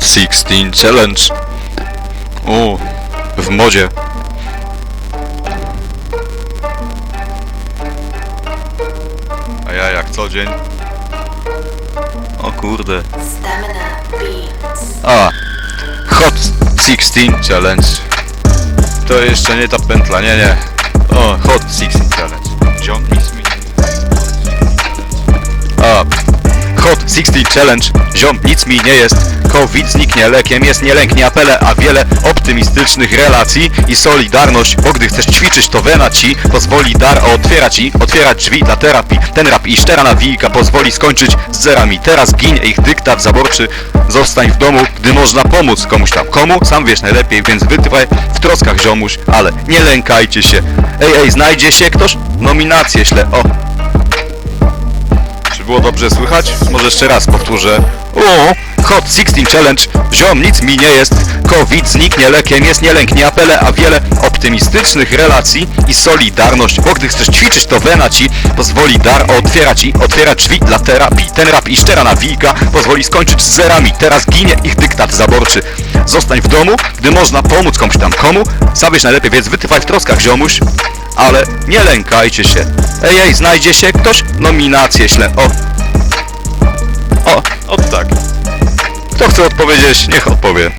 Hot 16 Challenge. O, w modzie. A ja jak co dzień. O kurde. A, Hot 16 Challenge. To jeszcze nie ta pętla, nie, nie. O, Hot 16 60 Challenge. Ziom, nic mi nie jest. COVID zniknie, lekiem jest nie lęk, nie apele, a wiele optymistycznych relacji i solidarność, bo gdy chcesz ćwiczyć, to wena ci pozwoli dar otwierać i otwierać drzwi dla terapii. Ten rap i szczera nawijka pozwoli skończyć z zerami. Teraz ginie ich dyktat zaborczy. Zostań w domu, gdy można pomóc komuś tam. Komu? Sam wiesz najlepiej, więc wytrwaj w troskach ziomuś, ale nie lękajcie się. Ej, ej, znajdzie się ktoś? Nominację śle, o. Było dobrze słychać? Może jeszcze raz powtórzę. O, Hot 16 Challenge. Ziom, nic mi nie jest. COVID zniknie, lekiem jest nie lęknie apele, a wiele optymistycznych relacji i solidarność. Bo gdy chcesz ćwiczyć, to wena ci pozwoli dar otwierać i otwierać drzwi dla terapii. Ten rap i szczera nawika pozwoli skończyć z zerami. Teraz ginie ich dyktat zaborczy. Zostań w domu, gdy można pomóc komuś tam komu. Zabierz najlepiej, więc wytrwaj w troskach, ziomuś. Ale nie lękajcie się. Ej, ej, znajdzie się ktoś? Nominację śle. O. O, o tak. Kto chce odpowiedzieć, niech odpowie.